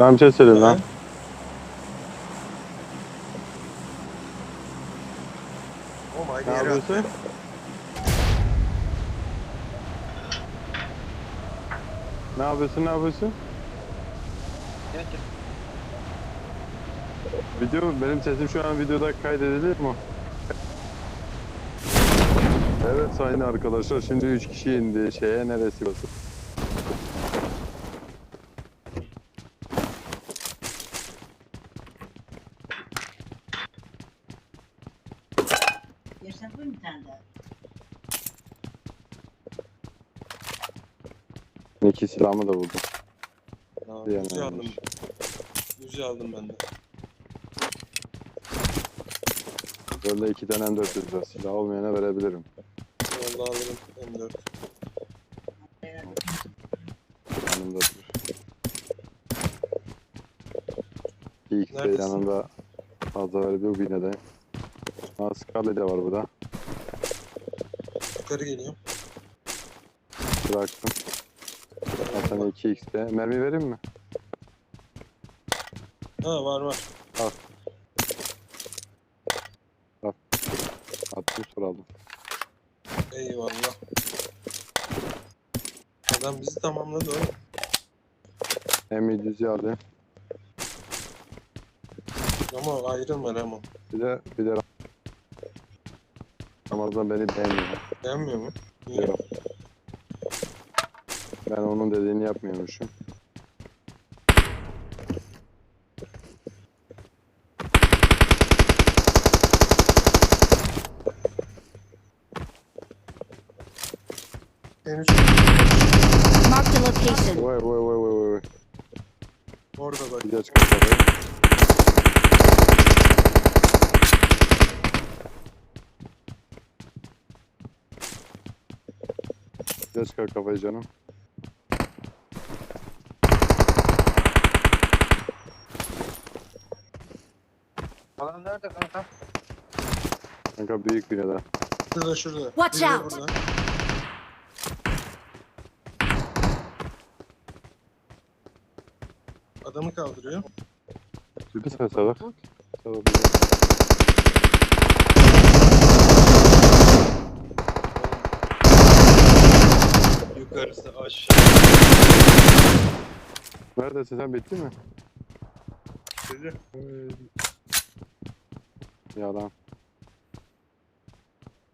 Ben bir şey söyleyeyim lan. Oğlum aynı Ne yere yapıyorsun? Ne yapıyorsun ne yapıyorsun? Video benim sesim şu an videoda kaydedilir mi? Evet sayın arkadaşlar şimdi 3 kişi indi şeye neresi burası? Yaşar koyayım bir tane daha. İki silahımı da buldum. Uzi yana aldım. Uzi aldım ben de. Böyle iki tane M400 var. Silah olmayana verebilirim. Vallahi alırım M4. Yanımda dur. İlk de Neredesin? yanımda fazla var bir binede. Aa Scarlet de var burada. Yukarı geliyorum. Bıraktım. Zaten 2x'te. Mermi vereyim mi? Ha var var. Attım sonra aldım. Eyvallah. Adam bizi tamamladı oğlum. M700'ü alayım. Ama ayrılma Ramo. Bir de bir de Ramazan beni beğenmiyor. Beğenmiyor mu? Niye? Yok. Ben onun dediğini yapmıyormuşum. Henüz Marked a location. Vay vay vay vay vay. orada bak. Bir de çıkartalım. Bir de çıkar kafayı canım. Alan nerede kanka? Kanka büyük bir adam. Şurada şurada. Watch Biri out. burada. Adamı kaldırıyor. Bir ses alır. Yukarısı aşağı. Neredesin sen bitti mi? Dedi. Yalan.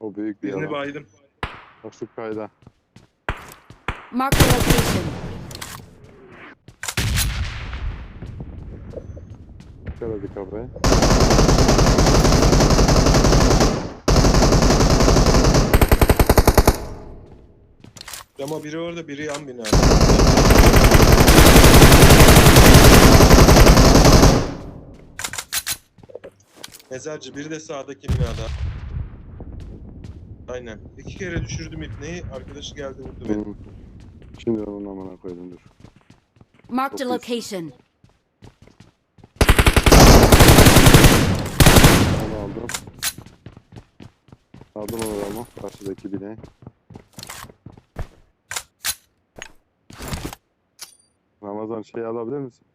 O büyük bir Birini yalan. baydım. Şu kayda. Marked a location. Çıkar hadi kafayı. Ama biri orada biri yan binada. Mezarcı biri de sağdaki binada. Aynen. İki kere düşürdüm ipneyi. Arkadaşı geldi vurdu beni. Şimdi onun amına koydum dur. Marked a location. Onu aldım. Aldım onu ama karşıdaki bineği. Ramazan şey alabilir misin?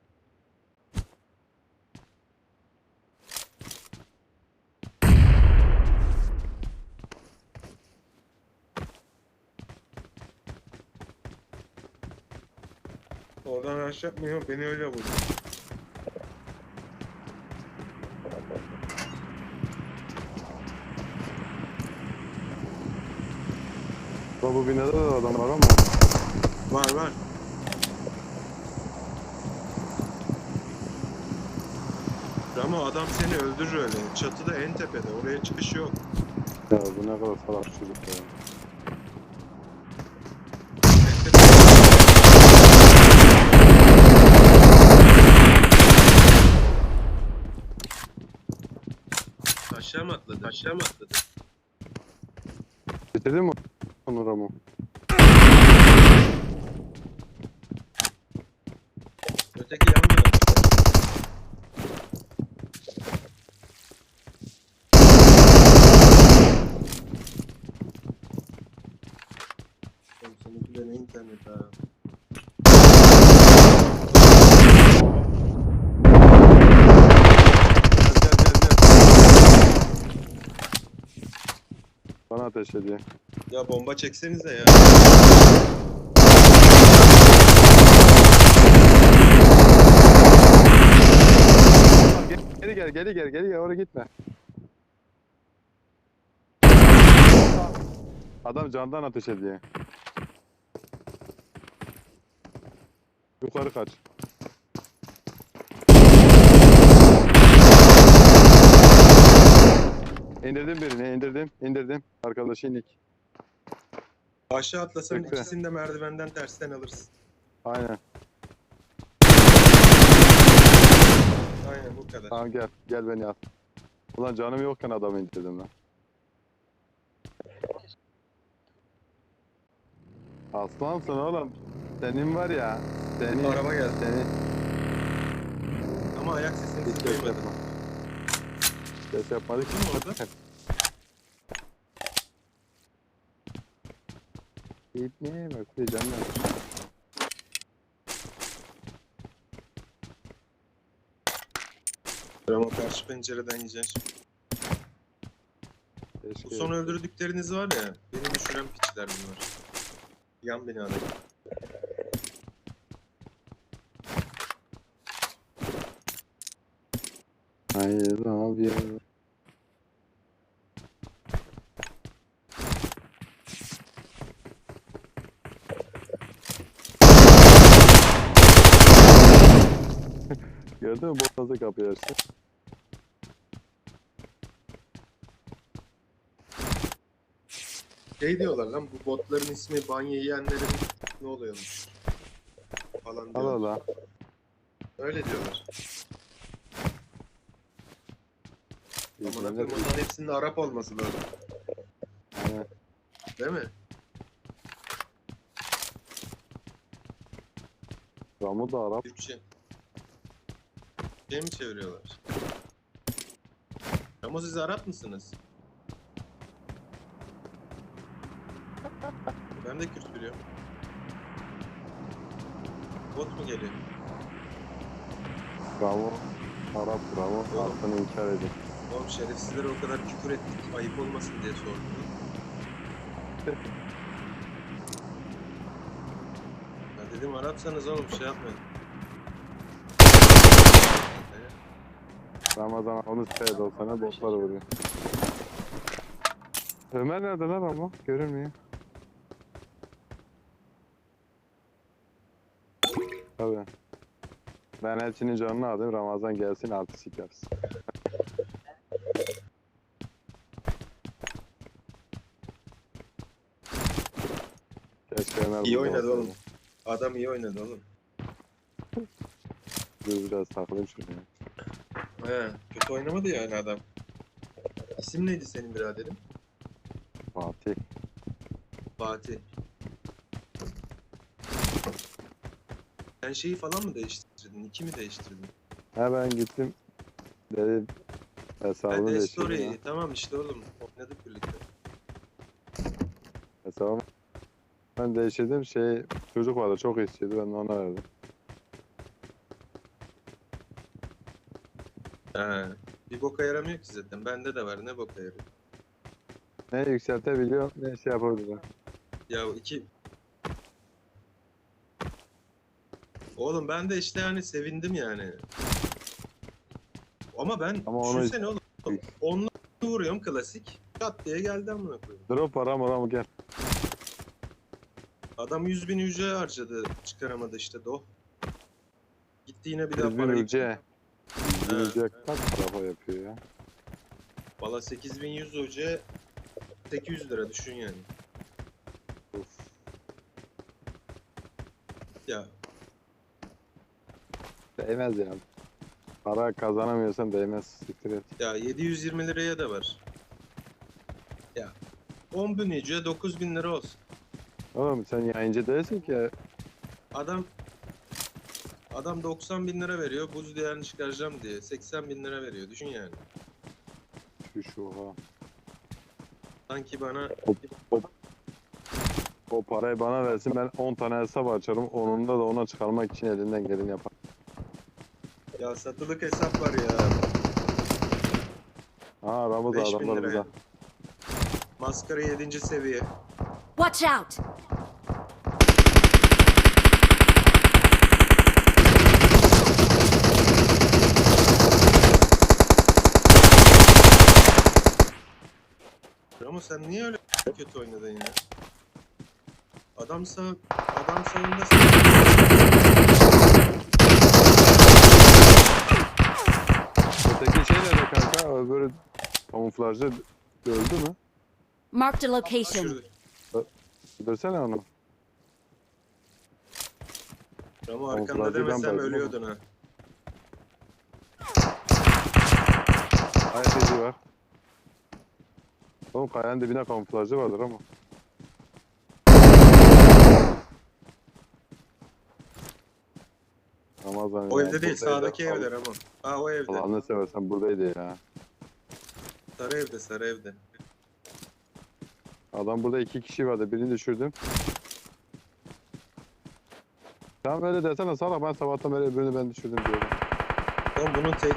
Oradan rush yapmıyor. Beni öyle vurdu. Ulan bu binada da adam var ama. Var var. Ama adam seni öldürür öyle. Çatıda en tepede. Oraya çıkış yok. Ya bu ne kadar salak çocuk ya. Aşağı mı atladı? Aşağı mı atladı? Bitirdin mi onu Ramo? Öteki yan yana. Oğlum seninki de ne internet ha? Ateş ediyor. Ya bomba çeksenize ya. Geri gel, geri gel, geri gel, oraya gitme. Adam candan ateş ediyor. Yukarı kaç. İndirdim birini, indirdim, indirdim. Arkadaşı inik. Aşağı atlasan Bekle. ikisini de merdivenden tersten alırsın. Aynen. Aynen bu kadar. Tamam gel, gel beni al. Ulan canım yokken adamı indirdim lan. Aslansın oğlum. Senin var ya, senin... Araba geldi. Seni Ama ayak sesini hiç duymadım. Ses yapmadık. Kim orada? Gitmeye bak bir canım. Ama karşı pencereden yiyeceksin. Bu Keşke. son öldürdükleriniz var ya, beni düşüren piçler bunlar. Yan binada. Hayır abi ya. Gördün mü? Boğazı kapıyı açtı. Şey diyorlar lan, bu botların ismi banyo yiyenlerin ne oluyormuş? Falan Al diyorlar. al al. Öyle diyorlar. Aman akıllı onların hepsinin Arap olması lazım. Aynen. Değil mi? Ramu da Arap. Türkçe. Şey mi çeviriyorlar? Ama siz Arap mısınız? Ben de Kürt biliyorum. Bot mu geliyor? Bravo. Arap bravo. Aslını inkar edin. Oğlum şerefsizlere o kadar küfür ettik ayıp olmasın diye sordum. Ya dedim Arapsanız oğlum şey yapmayın. Ramazan onu seyret olsana botlar vuruyor. Ömer nerede lan ama? Görünmüyor. Tabii. Ben hepsinin canını aldım. Ramazan gelsin altı sikeriz. Keşke Ömer İyi burada oynadı olsaydı. oğlum. Adam iyi oynadı oğlum. Dur biraz takılayım şuraya. He, kötü oynamadı yani adam. İsim neydi senin biraderin? Fatih. Fatih. Sen şeyi falan mı değiştirdin? İki mi değiştirdin? Hemen gittim. Dedim Ben hesabını de değiştirdim. ya. story. Tamam işte oğlum. Oynadık birlikte. Hesabımı ben değiştirdim. Şey çocuk vardı çok istiyordu. Ben de ona verdim. He. Bir boka yaramıyor ki zaten. Bende de var. Ne boka yarıyor? Ne yükseltebiliyor ne şey yapabiliyor. Ya iki... Oğlum ben de işte yani sevindim yani. Ama ben Ama onu- düşünsene oğlum. Onunla vuruyorum klasik. Kat diye geldi amına koyayım. Drop para mı lan gel. Adam 100 bin harcadı. Çıkaramadı işte doh. Gitti yine bir daha 100 bin parayı. ücre. 100 bin He, ücre kaç yapıyor ya? Valla 8100 ücre 800 lira düşün yani. Of. Ya Değmez ya. Para kazanamıyorsan değmez. Siktir et. ya 720 liraya da var. Ya 10 bin ücre 9 bin lira olsun. Oğlum sen yayıncı değilsin ki. Adam adam 90 bin lira veriyor buz değerini çıkaracağım diye 80 bin lira veriyor düşün yani. Şu şu ha. Sanki bana O parayı bana versin ben 10 tane hesap açarım. Onunda da ona çıkarmak için elinden geleni yapar. ya satılık hesap var ya Ha Ramız 5000 adamlar lira. burada. yani. Maskara 7. seviye. Watch out! Ama sen niye öyle kötü oynadın ya? Adam sağ, adam sağında Öteki şey nerede kanka? Öbürü kamuflajlı öldü mü? Marked a location. Görsene onu. Kamuflajı arkanda ben demesem baydım ölüyordun ha. Ayak izi var. Oğlum kayanın dibine kamuflajı vardır ama. Ramazan O evde değil sağdaki evler ama. Ha o evde. Allah'ını seversen buradaydı ya. Sarı evde sarı evde. Adam burada iki kişi vardı. Birini düşürdüm. Sen böyle desene salak ben sabahtan beri birini ben düşürdüm diyorum. Oğlum bunun tek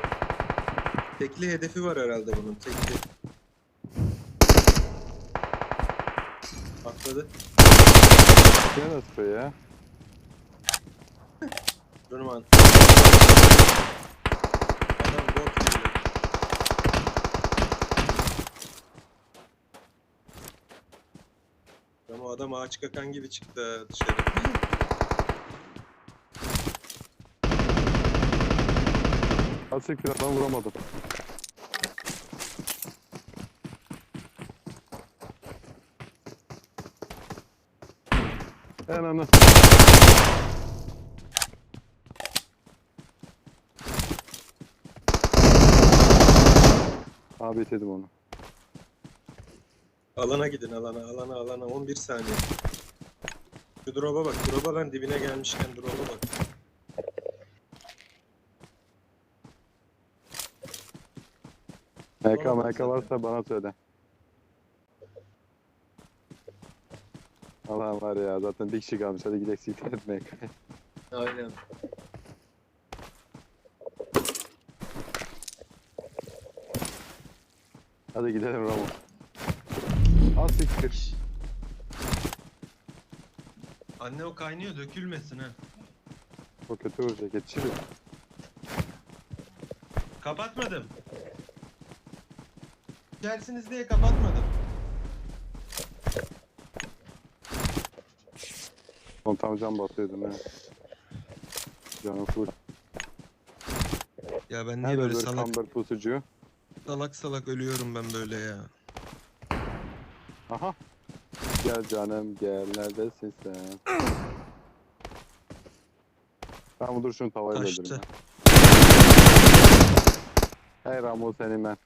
tekli hedefi var herhalde bunun tekli. Atladı. Ne nasıl ya? Durman. Adam bot gibi. Ama adam ağaç kakan gibi çıktı dışarı. Az siktir adam vuramadım. En anı. Abi bitirdim onu. Alana gidin alana alana alana 11 saniye. Şu drop'a bak drop'a lan dibine gelmişken drop'a bak. MK MK varsa bana söyle. Allah var ya zaten bir kişi kalmış hadi gidelim siktir et MK. Aynen. Hadi gidelim Ramo. Az siktir. Anne o kaynıyor dökülmesin ha. O kötü olacak yetişiriz. Kapatmadım. Gelsiniz diye kapatmadım. Son tam can basıyordum ya. Canım full. Ya ben niye Nerede böyle öbür salak kamber pusucu? salak salak ölüyorum ben böyle ya. Aha. Gel canım gel neredesin sen? Tamam dur şunu öldüreyim. Kaçtı. Hey Ramo senin ben.